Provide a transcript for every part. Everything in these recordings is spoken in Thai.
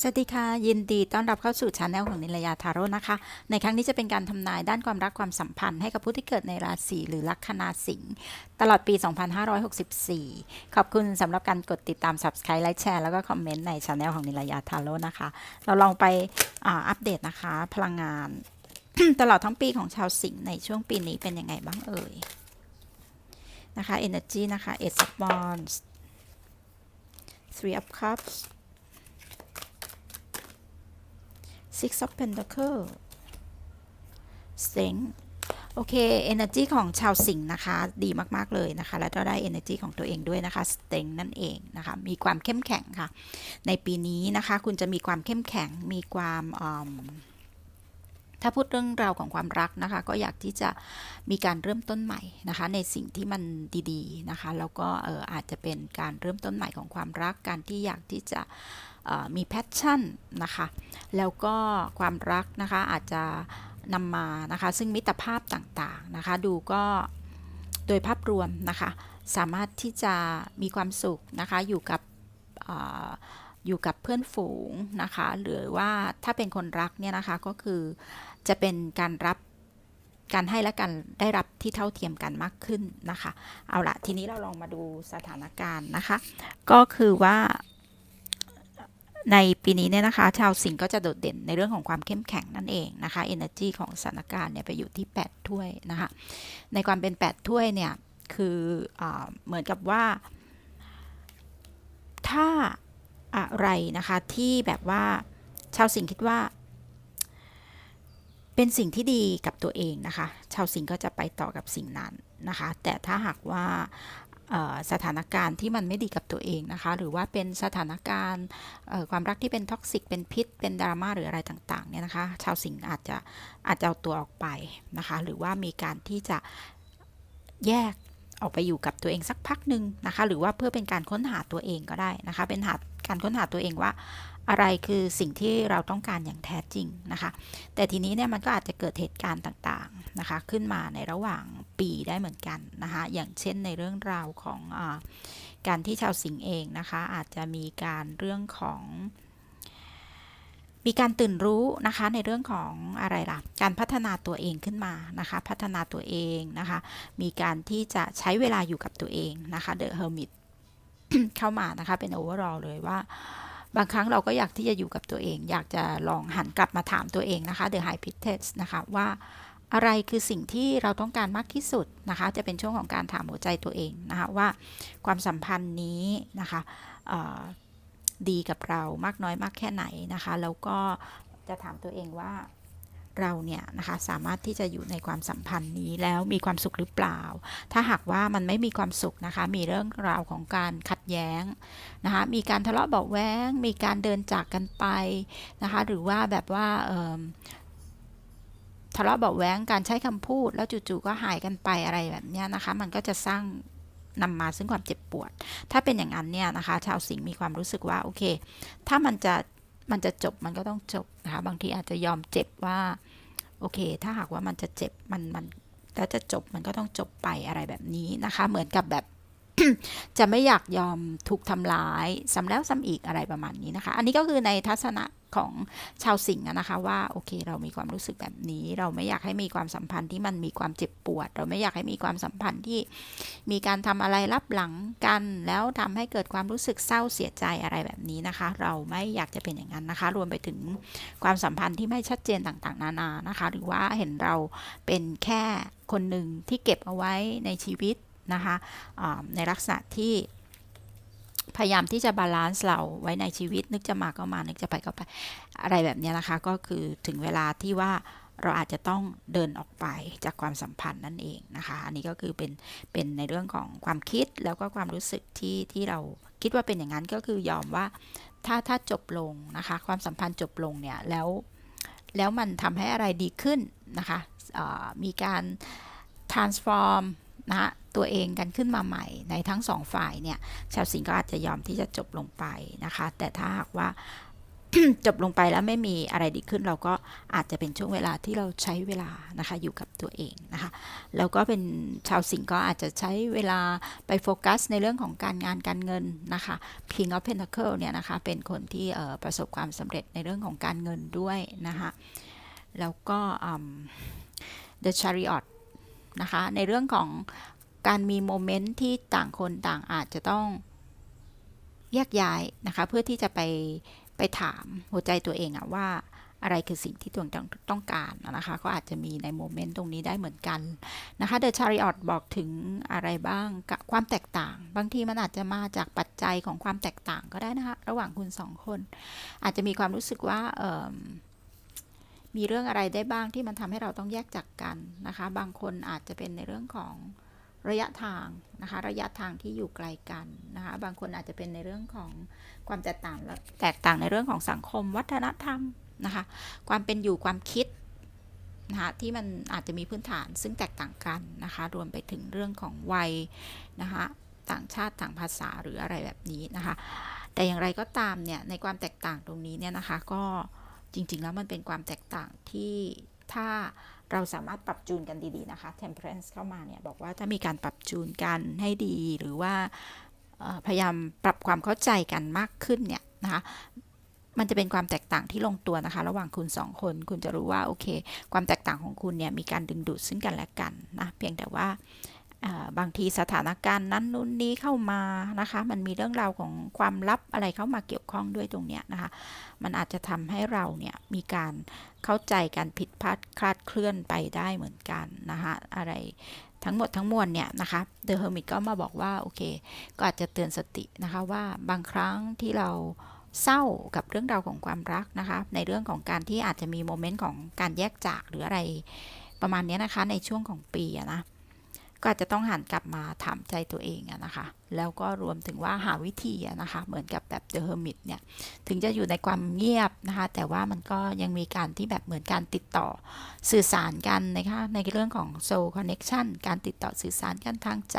สวัสดีค่ะ ยินดีต้อนรับเข้าสู่ช anel ของนิลยาทาโร่นะคะ ในครั้งนี้จะเป็นการทำนายด้านความรักความสัมพันธ์ให้กับผู้ที่เกิดในราศีหรือลัคนาสิงห์ตลอดปี 2564 ขอบคุณสำหรับการกดติดตาม subscribe ไลค์แชร์แล้วก็คอมเมนต์ในช anel ของนิลยาทาโร่นะคะ เราลองไปอ,อัปเดตนะคะ พลังงาน ตลอดทั้งปีของชาวสิงห์ในช่วงปีนี้เป็นยังไงบ้างเอ่ยนะคะ energy นะคะ eight of wands three of cups Six of Pentacle Strength โอเค energy ของชาวสิงห์นะคะ ดีมาก ๆ เลยนะคะ แล้วก็ได้ energy ของตัวเองด้วยนะคะ strength นั่นเองนะคะ มีความเข้มแข็งค่ะ ในปีนี้นะคะ คุณจะมีความเข้มแข็ง มีความถ้าพูดเรื่องราวของความรักนะคะ ก็อยากที่จะมีการเริ่มต้นใหม่นะคะ ในสิ่งที่มันดีๆนะคะ แล้วก็เอออาจจะเป็นการเริ่มต้นใหม่ของความรักการที่อยากที่จะ มีแพชชั่นนะคะ แล้วก็ความรักนะคะอาจจะนำมานะคะ ซึ่งมิตรภาพต่างๆนะคะ ดูก็โดยภาพรวมนะคะ สามารถที่จะมีความสุขนะคะอยู่กับออยู่กับเพื่อนฝูงนะคะ หรือว่าถ้าเป็นคนรักเนี่ยนะคะก็คือจะเป็นการรับการให้และการได้รับที่เท่าเทียมกันมากขึ้นนะคะ เอาละทีนี้เราลองมาดูสถานการณ์นะคะ ก็คือว่า ในปีนี้เนี่ยนะคะ ชาวสิงห์ก็จะโดดเด่นในเรื่องของความเข้มแข็งนั่นเองนะคะ energy ของสถานการณ์เนี่ยไปอยู่ที่ 8 ถ้วยนะคะ ในความเป็น 8 ถ้วยเนี่ย คืออเหมือนกับว่า ถ้าอะไรนะคะที่แบบว่าชาวสิงห์คิดว่า เป็นสิ่งที่ดีกับตัวเองนะคะ ชาวสิงห์ก็จะไปต่อกับสิ่งนั้นนะคะ แต่ถ้าหากว่า สถานการณ์ที่มันไม่ดีกับตัวเองนะคะ หรือว่าเป็นสถานการณ์ความรักที่เป็นท็อกซิก เป็นพิษ เป็นดราม่าหรืออะไรต่างๆเนี่ยนะคะ ชาวสิงห์อาจจะอาจจะเอาตัวออกไปนะคะ หรือว่ามีการที่จะแยกออกไปอยู่กับตัวเองสักพักหนึ่งนะคะ หรือว่าเพื่อเป็นการค้นหาตัวเองก็ได้นะคะ เป็นหาการค้นหาตัวเองว่า อะไรคือสิ่งที่เราต้องการอย่างแท้จริงนะคะ แต่ทีนี้เนี่ยมันก็อาจจะเกิดเหตุการณ์ต่างๆนะคะ ขึ้นมาในระหว่างปีได้เหมือนกันนะคะ อย่างเช่นในเรื่องราวของอการที่ชาวสิงห์เองนะคะ อาจจะมีการเรื่องของมีการตื่นรู้นะคะในเรื่องของอะไรล่ะ การพัฒนาตัวเองขึ้นมานะคะ พัฒนาตัวเองนะคะ มีการที่จะใช้เวลาอยู่กับตัวเองนะคะ The Hermit เข้ามานะคะเป็น overall เลยว่า บางครั้งเราก็อยากที่จะอยู่กับตัวเอง อยากจะลองหันกลับมาถามตัวเองนะคะ The High Pit Test นะคะว่าอะไรคือสิ่งที่เราต้องการมากที่สุดนะคะ จะเป็นช่วงของการถามหัวใจตัวเองนะคะว่าความสัมพันธ์นี้นะคะดีกับเรามากน้อยมากแค่ไหนนะคะ แล้วก็จะถามตัวเองว่า เราเนี่ยนะคะสามารถที่จะอยู่ในความสัมพันธ์นี้แล้วมีความสุขหรือเปล่า ถ้าหากว่ามันไม่มีความสุขนะคะ มีเรื่องราวของการขัดแย้งนะคะ มีการทะเลาะเบาะแว้งมีการเดินจากกันไปนะคะ หรือว่าแบบว่าทะเลาะเบาะแว้งการใช้คำพูด แล้วจู่ๆก็หายกันไปอะไรแบบนี้นะคะ มันก็จะสร้างนำมาซึ่งความเจ็บปวด ถ้าเป็นอย่างนั้นเนี่ยนะคะ ชาวสิงห์มีความรู้สึกว่าโอเค ถ้ามันจะ มันจะจบมันก็ต้องจบนะคะบางทีอาจจะยอมเจ็บว่าโอเค ถ้าหากว่ามันจะเจ็บมันมันแล้วจะจบมันก็ต้องจบไปอะไรแบบนี้นะคะ เหมือนกับแบบ จะไม่อยากยอมถูกทำร้ายซ้ำแล้วซ้ำอีกอะไรประมาณนี้นะคะ อันนี้ก็คือในทัศนะ ของชาวสิงห์นะคะว่าโอเค เรามีความรู้สึกแบบนี้ เราไม่อยากให้มีความสัมพันธ์ที่มันมีความเจ็บปวด เราไม่อยากให้มีความสัมพันธ์ที่มีการทำอะไรรับหลังกัน แล้วทำให้เกิดความรู้สึกเศร้าเสียใจอะไรแบบนี้นะคะ เราไม่อยากจะเป็นอย่างนั้นนะคะ รวมไปถึงความสัมพันธ์ที่ไม่ชัดเจนต่างๆ นานานะคะ หรือว่าเห็นเราเป็นแค่คนหนึ่งที่เก็บเอาไว้ในชีวิตนะคะในลักษณะที่ พยายามที่จะบาลานซ์เราไว้ในชีวิต นึกจะมาก็มานึกจะไปก็ไป อะไรแบบนี้นะคะ ก็คือถึงเวลาที่ว่าเราอาจจะต้องเดินออกไปจากความสัมพันธ์นั่นเองนะคะ อันนี้ก็คือเป็นเป็นในเรื่องของความคิดแล้วก็ความรู้สึกที่ที่เราคิดว่าเป็นอย่างนั้นก็คือยอมว่าถ้าถ้าจบลงนะคะ ความสัมพันธ์จบลงเนี่ยแล้วแล้วมันทำให้อะไรดีขึ้นนะคะมีการ transform นะตัวเองกันขึ้นมาใหม่ในทั้งสองฝ่ายเนี่ยชาวสิงห์ก็อาจจะยอมที่จะจบลงไปนะคะ แต่ถ้าหากว่าจบลงไปแล้วไม่มีอะไรดีขึ้นเราก็อาจจะเป็นช่วงเวลาที่เราใช้เวลานะคะอยู่กับตัวเองนะคะแล้วก็เป็นชาวสิงห์ก็อาจจะใช้เวลาไปโฟกัสในเรื่องของการงานการเงินนะคะ King of Pentacle เนี่ยนะคะเป็นคนที่ประสบความสำเร็จในเรื่องของการเงินด้วยนะคะแล้วก็ The Chariot นะคะ ในเรื่องของการมีโมเมนต์ที่ต่างคนต่างอาจจะต้องแยกย้ายนะคะ เพื่อที่จะไปไปถามหัวใจตัวเองอะว่าอะไรคือสิ่งที่ตัวเองต้องต้องการนะคะ ก็อาจจะมีในโมเมนต์ตรงนี้ได้เหมือนกันนะคะ The Chariot บอกถึงอะไรบ้างกับความแตกต่าง บางทีมันอาจจะมาจากปัจจัยของความแตกต่างก็ได้นะคะ ระหว่างคุณสองคน อาจจะมีความรู้สึกว่าเอิ่ม มีเรื่องอะไรได้บ้างที่มันทำให้เราต้องแยกจากกันนะคะ บางคนอาจจะเป็นในเรื่องของระยะทางนะคะ ระยะทางที่อยู่ไกลกันนะคะ บางคนอาจจะเป็นในเรื่องของความแตกต่างและแตกต่างในเรื่องของสังคม วัฒนธรรมนะคะ ความเป็นอยู่ความคิดนะคะที่มันอาจจะมีพื้นฐานซึ่งแตกต่างกันนะคะ รวมไปถึงเรื่องของวัยนะคะต่างชาติต่างภาษาหรืออะไรแบบนี้นะคะ แต่อย่างไรก็ตามเนี่ยในความแตกต่างตรงนี้เนี่ยนะคะก็ จริง ๆ แล้วมันเป็นความแตกต่างที่ถ้าเราสามารถปรับจูนกันดี ๆ นะคะ temperance เข้ามาเนี่ย บอกว่าถ้ามีการปรับจูนกันให้ดีหรือว่าพยายามปรับความเข้าใจกันมากขึ้นเนี่ยนะคะมันจะเป็นความแตกต่างที่ลงตัวนะคะ ระหว่างคุณสองคน คุณจะรู้ว่าโอเค ความแตกต่างของคุณเนี่ยมีการดึงดูดซึ่งกันและกันนะเพียงแต่ว่า บางทีสถานการณ์นั้นนู้นนี้เข้ามานะคะ มันมีเรื่องราวของความลับอะไรเข้ามาเกี่ยวข้องด้วยตรงเนี้ยนะคะ มันอาจจะทำให้เราเนี่ยมีการเข้าใจการผิดพลาดคลาดเคลื่อนไปได้เหมือนกันนะคะอะไรทั้งหมดทั้งมวลเนี่ยนะคะเดอะเฮอร์มิตก็มาบอกว่าโอเค ก็อาจจะเตือนสตินะคะว่าบางครั้งที่เราเศร้ากับเรื่องราวของความรักนะคะ ในเรื่องของการที่อาจจะมีโมเมนต์ของการแยกจากหรืออะไรประมาณนี้นะคะในช่วงของปีอะนะ ก็อาจจะต้องหันกลับมาถามใจตัวเองอะนะคะ แล้วก็รวมถึงว่าหาวิธีอะนะคะ เหมือนกับแบบ The Hermit เนี่ย ถึงจะอยู่ในความเงียบนะคะ แต่ว่ามันก็ยังมีการที่แบบเหมือนการติดต่อสื่อสารกันนะคะในเรื่องของ soul connection การติดต่อสื่อสารกันทางใจ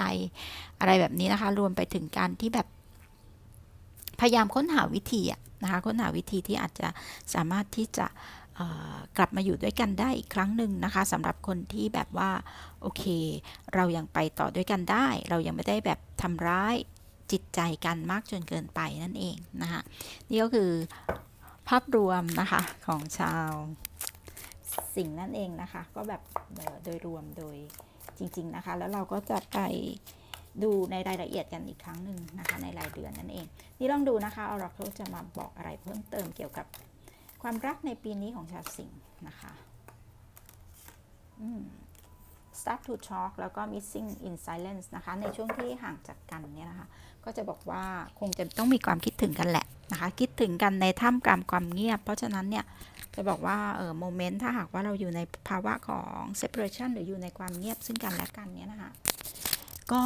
อะไรแบบนี้นะคะ รวมไปถึงการที่แบบ พยายามค้นหาวิธีอะนะคะ ค้นหาวิธีที่อาจจะสามารถที่จะ กลับมาอยู่ด้วยกันได้อีกครั้งหนึ่งนะคะสำหรับคนที่แบบว่า โอเค เรายังไปต่อด้วยกันได้ เรายังไม่ได้แบบทำร้ายจิตใจกันมากจนเกินไปนั่นเองนะคะนี่ก็คือภาพรวมนะคะของชาวสิ่งนั่นเองนะคะ ก็แบบโดยรวมโดยจริง ๆนะคะ แล้วเราก็จะไปดูในรายละเอียดกันอีกครั้งหนึ่งนะคะ ในรายเดือนนั่นเอง นี่ลองดูนะคะ Oracle จะมาบอกอะไรเพิ่มเติมเกี่ยวกับ ความรักในปีนี้ของชาวสิงห์นะคะอืม start to talk แล้วก็ missing in silence นะคะ ในช่วงที่ห่างจากกันเนี่ยนะคะ ก็จะบอกว่าคงจะต้องมีความคิดถึงกันแหละนะคะ คิดถึงกันในท่ามกลางความเงียบ เพราะฉะนั้นเนี่ย จะบอกว่าเออโมเมนต์ถ้าหากว่าเราอยู่ในภาวะของ separation หรืออยู่ในความเงียบซึ่งกันและกันเนี่ยนะคะ ก็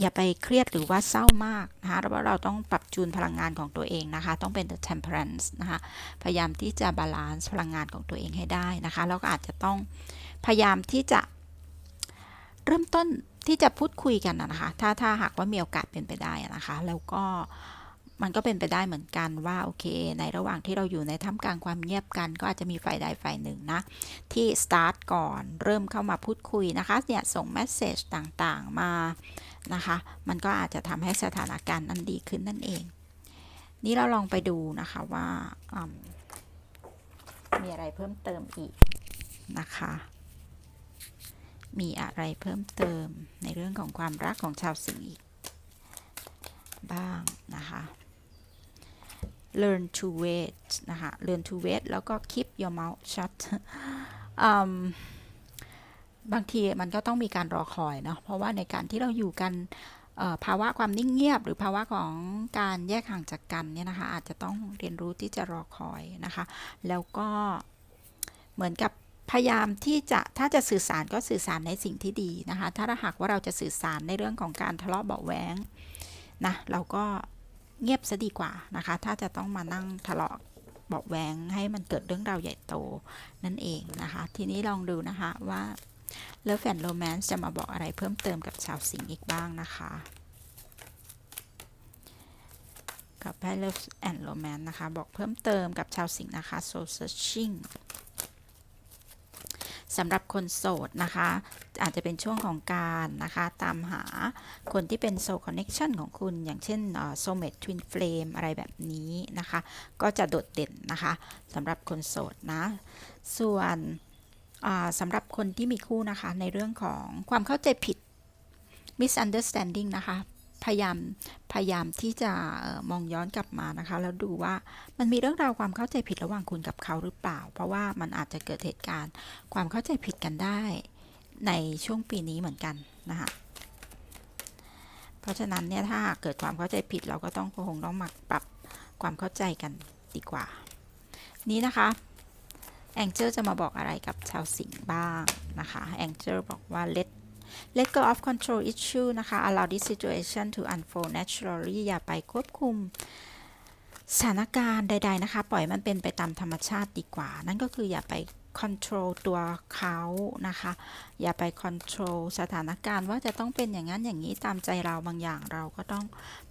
อย่าไปเครียดหรือว่าเศร้ามากนะคะเพราะเราต้องปรับจูนพลังงานของตัวเองนะคะ ต้องเป็น the temperance นะคะ พยายามที่จะบาลานซ์พลังงานของตัวเองให้ได้นะคะ แล้วก็อาจจะต้องพยายามที่จะ เริ่มต้นที่จะพูดคุยกันนะคะ ถ้าถ้าหากว่ามีโอกาสเป็นไปได้นะคะ แล้วก็ มันก็เป็นไปได้เหมือนกันว่าโอเค ในระหว่างที่เราอยู่ในท่ามกลางความเงียบกัน ก็อาจจะมีฝ่ายใดฝ่ายหนึ่งนะ ที่ start ก่อนเริ่มเข้ามาพูดคุยนะคะเนี่ยส่ง message ต่างๆมานะคะ มันก็อาจจะทำให้สถานการณ์นั้นดีขึ้นนั่นเอง นี่เราลองไปดูนะคะว่ามมีอะไรเพิ่มเติมอีกนะคะ มีอะไรเพิ่มเติมในเรื่องของความรักของชาวสิงห์อีกบ้างนะคะ learn to wait นะคะ learn to wait แล้วก็ keep your mouth shut อืมบางทีมันก็ต้องมีการรอคอยเนาะ เพราะว่าในการที่เราอยู่กันภาวะความนิ่งเงียบ หรือภาวะของการแยกห่างจากกันเนี่ยนะคะอาจจะต้องเรียนรู้ที่จะรอคอยนะคะ แล้วก็เหมือนกับพยายามที่จะถ้าจะสื่อสารก็สื่อสารในสิ่งที่ดีนะคะ ถ้าหากว่าเราจะสื่อสารในเรื่องของการทะเลาะเบาะแว้งนะเราก็ เงียบซะดีกว่านะคะ ถ้าจะต้องมานั่งทะเลาะเบาแวงให้มันเกิดเรื่องราวใหญ่โตนั่นเองนะคะ ทีนี้ลองดูนะคะว่าเลิฟแอนด์โรแมนซ์จะมาบอกอะไรเพิ่มเติมกับชาวสิงห์อีกบ้างนะคะ กับไพ่ Love and Romance นะคะ บอกเพิ่มเติมกับชาวสิงห์นะคะ Soul Searching สำหรับคนโสดนะคะ อาจจะเป็นช่วงของการนะคะตามหาคนที่เป็น soul connection ของคุณ อย่างเช่นเอ่อ soulmate twin flame อะไรแบบนี้นะคะ ก็จะโดดเด่นนะคะสำหรับคนโสดนะ ส่วนสำหรับคนที่มีคู่นะคะ ในเรื่องของความเข้าใจผิด misunderstanding นะคะ พยายามพยายามที่จะมองย้อนกลับมานะคะ แล้วดูว่ามันมีเรื่องราวความเข้าใจผิดระหว่างคุณกับเขาหรือเปล่า เพราะว่ามันอาจจะเกิดเหตุการณ์ความเข้าใจผิดกันได้ ในช่วงปีนี้เหมือนกันนะคะเพราะฉะนั้นเนี่ยถ้าเกิดความเข้าใจผิดเราก็ต้องคงต้องมาปรับความเข้าใจกันดีกว่า นี้นะคะแองเจิลจะมาบอกอะไรกับชาวสิงห์บ้างนะคะแองเจิลบอกว่า let let go of control issue นะคะ allow this situation to unfold naturally อย่าไปควบคุมสถานการณ์ใด ๆ นะคะ ปล่อยมันเป็นไปตามธรรมชาติดีกว่า นั่นก็คืออย่าไป control ตัวเขานะคะ อย่าไป control สถานการณ์ว่าจะต้องเป็นอย่างนั้นอย่างนี้ตามใจเราบางอย่างเราก็ต้อง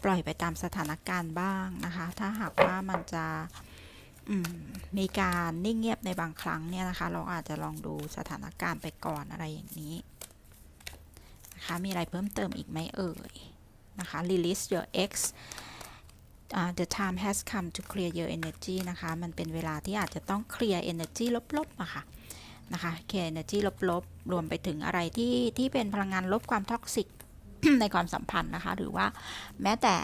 ปล่อยไปตามสถานการณ์บ้างนะคะ ถ้าหากว่ามันจะมมีการนิ่งเงียบในบางครั้งเนี่ยนะคะ เราอาจจะลองดูสถานการณ์ไปก่อนอะไรอย่างนี้นะคะมีอะไรเพิ่มเติมอีกไหมเอ่ยนะคะ release your ex the time has come to clear your energy นะคะ มันเป็นเวลาที่อาจจะต้อง clear energy ลบๆอะค่ะนะคะ clear energy ลบๆ รวมไปถึงอะไรที่ที่เป็นพลังงานลบความท็อกซิกในความสัมพันธ์นะคะ หรือว่าแม้แต่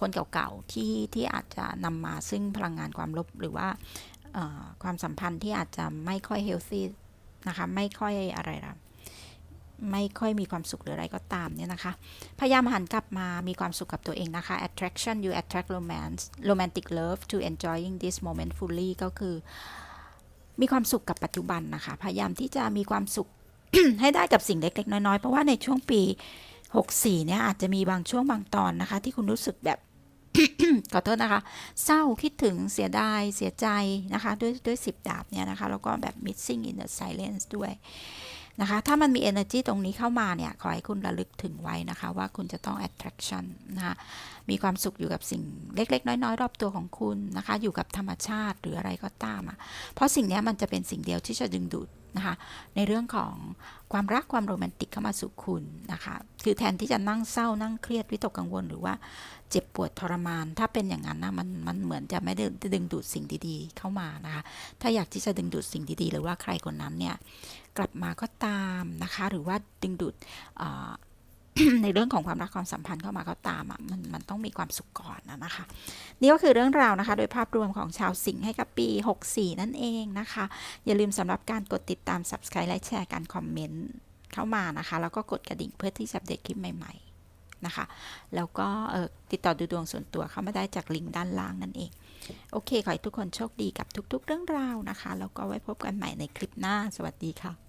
คนเก่าๆที่ที่อาจจะนำมาซึ่งพลังงานความลบหรือว่าความสัมพันธ์ที่อาจจะไม่ค่อย healthy นะคะ ไม่ค่อยอะไรละ ไม่ค่อยมีความสุขหรืออะไรก็ตามเนี่ยนะคะ พยายามหันกลับมามีความสุขกับตัวเองนะคะ attraction you attract romance romantic love to enjoying this moment fully ก็คือ มีความสุขกับปัจจุบันนะคะ พยายามที่จะมีความสุข ให้ได้กับสิ่งเล็ก ๆ น้อยๆ เพราะว่าในช่วงปี 64 เนี่ยอาจจะมีบางช่วงบางตอนนะคะ ที่คุณรู้สึกแบบขอโทษนะคะ เศร้าคิดถึงเสียดายเสียใจนะคะ ด้วยด้วยสิบดาบเนี่ยนะคะ แล้วก็แบบ missing in the silence ด้วย นะคะ ถ้ามันมี energy ตรงนี้เข้ามาเนี่ย ขอให้คุณระลึกถึงไว้นะคะ ว่าคุณจะต้อง attraction นะคะ มีความสุขอยู่กับสิ่งเล็ก ๆ น้อย ๆ รอบตัวของคุณนะคะ อยู่กับธรรมชาติหรืออะไรก็ตามอะ เพราะสิ่งนี้มันจะเป็นสิ่งเดียวที่จะดึงดูดนะคะ ในเรื่องของความรักความโรแมนติกเข้ามาสู่คุณนะคะ คือแทนที่จะนั่งเศร้านั่งเครียดวิตกกังวลหรือว่าเจ็บปวดทรมาน ถ้าเป็นอย่างนั้นนะมันมันเหมือนจะไม่ได้ดึงดูดสิ่งดีๆ เข้ามานะคะ ถ้าอยากที่จะดึงดูดสิ่งดีๆ หรือว่าใครคนนั้นเนี่ย กลับมาก็ตามนะคะ หรือว่าดึงดูดในเรื่องของความรักความสัมพันธ์เข้ามาก็ตามอะมันมันต้องมีความสุขก่อนนะนะคะ นี่ก็คือเรื่องราวนะคะ โดยภาพรวมของชาวสิงห์ให้กับปี 64 นั่นเองนะคะ อย่าลืมสำหรับการกดติดตาม subscribe และแชร์การคอมเมนต์เข้ามานะคะ แล้วก็กดกระดิ่งเพื่อที่จะอัปเดตคลิปใหม่ ๆนะคะ แล้วก็ติดต่อดูดวงส่วนตัวเข้ามาได้จากลิงก์ด้านล่างนั่นเอง โอเค ขอให้ทุกคนโชคดีกับทุก ๆ เรื่องราวนะคะแล้วก็ไว้พบกันใหม่ในคลิปหน้า สวัสดีค่ะ